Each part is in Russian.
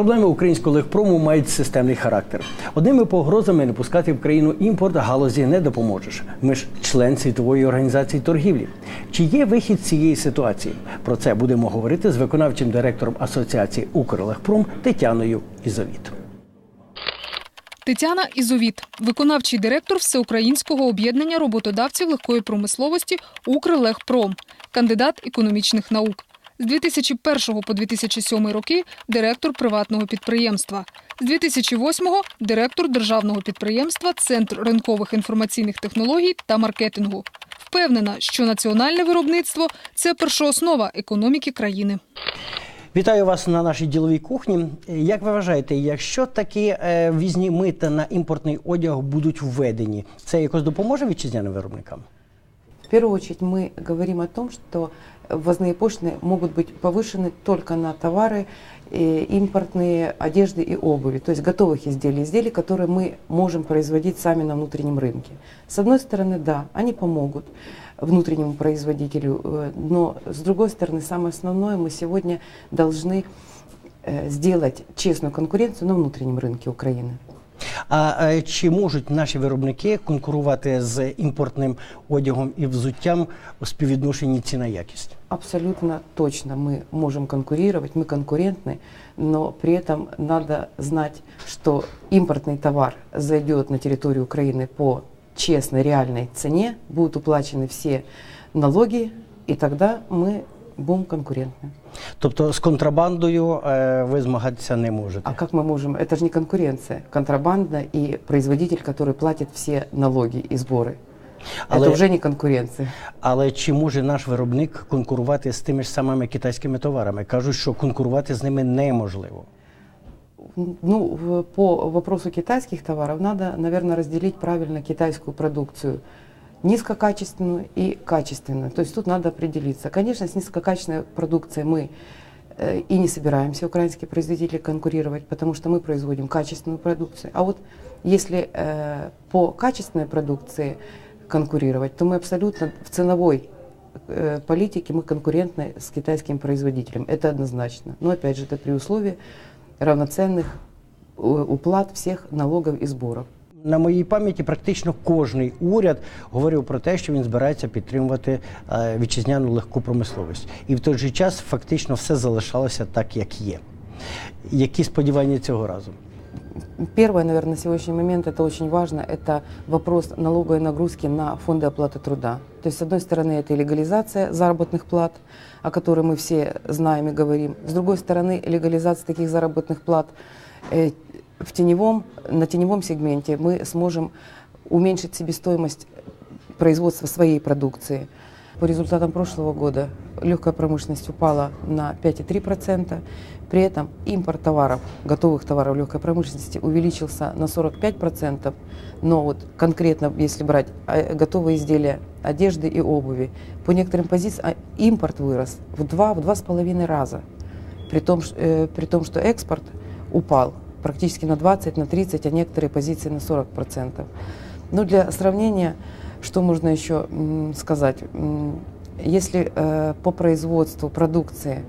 Проблеми українського легпрому мають системний характер. Одними погрозами не пускати в країну імпорт галузі не допоможеш. Ми ж член світової організації торгівлі. Чи є вихід з цієї ситуації? Про це будемо говорити з виконавчим директором асоціації Укрлегпром Тетяною Ізовіт. Тетяна Ізовіт, виконавчий директор Всеукраїнського об'єднання роботодавців легкої промисловості «Укрлегпром», кандидат економічних наук. З 2001 по 2007 роки директор приватного підприємства. З 2008 директор державного підприємства Центр ринкових інформаційних технологій та маркетингу. Впевнена, що національне виробництво це першооснова економіки країни. Вітаю вас на нашій діловій кухні. Як ви вважаєте, якщо такі е, візні мита на імпортний одяг будуть введені, це якось допоможе вітчизняним виробникам? В первую очередь мы говорим о том, что ввозные пошлины могут быть повышены только на товары э, импортные, одежды и обуви, то есть готовых изделий, изделий, которые мы можем производить сами на внутреннем рынке. С одной стороны, да, они помогут внутреннему производителю, э, но с другой стороны, самое основное, мы сегодня должны э, сделать честную конкуренцию на внутреннем рынке Украины. А е, чи можуть наші виробники конкурувати з імпортним одягом і взуттям у співвідношенні ціна якість? Абсолютно точно мы можем конкурировать, мы конкурентны, но при этом надо знать, что импортный товар зайдет на территорию Украины по честной, реальной цене, будут уплачены все налоги, и тогда мы будем конкурентны. Тобто з контрабандою е, ви змагатися не можете. А как мы можем? Это же не конкуренция. Контрабанда и производитель, который платит все налоги и сборы. Але- Это уже не конкуренция. Але чи може наш виробник конкурувати з тими ж самими китайськими товарами? Кажуть, що конкурувати з ними неможливо. Ну, по вопросу китайских товаров надо, наверное, разделить правильно китайскую продукцию. Низкокачественную и качественную. То есть тут надо определиться. Конечно, с низкокачественной продукцией мы э, и не собираемся, украинские производители, конкурировать, потому что мы производим качественную продукцию. А вот если э, по качественной продукции конкурировать, то мы абсолютно в ценовой э, политике мы конкурентны с китайским производителем. Это однозначно. Но опять же, это при условии равноценных э, уплат всех налогов и сборов. На моїй пам'яті практично кожний уряд говорив про те, що він збирається підтримувати е, вітчизняну легку промисловість. І в той же час фактично все залишалося так, як є. Які сподівання цього разу? Первое, наверное, на сегодняшний момент, это очень важно, это вопрос налоговой нагрузки на фонды оплаты труда. То есть, с одной стороны, это и легализация заработных плат, о которой мы все знаем и говорим. С другой стороны, легализация таких заработных плат э, в теневом, на теневом сегменте мы сможем уменьшить себестоимость производства своей продукции. По результатам прошлого года легкая промышленность упала на 5,3%. При этом импорт товаров, готовых товаров легкой промышленности увеличился на 45%. Но вот конкретно, если брать э, готовые изделия одежды и обуви, по некоторым позициям а, импорт вырос в 2-2,5 раза. При том, э, при том, что экспорт упал практически на 20, на 30, а некоторые позиции на 40%. Ну, для сравнения, что можно еще сказать? Если э, по производству продукции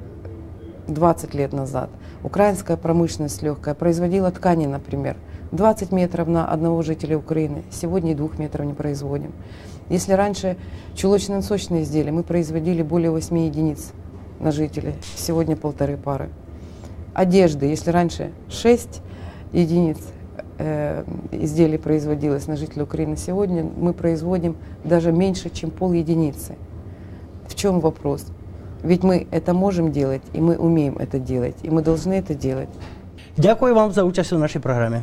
20 лет назад украинская промышленность легкая производила ткани, например, 20 метров на одного жителя Украины, сегодня и 2 метров не производим. Если раньше чулочно-носочные изделия мы производили более 8 единиц на жителя, сегодня полторы пары. Одежды, если раньше 6 единиц э, изделий производилось на жителя Украины, сегодня мы производим даже меньше, чем пол единицы. В чем вопрос? Ведь мы это можем делать, и мы умеем это делать, и мы должны это делать. Дякую вам за участь у нашій програмі.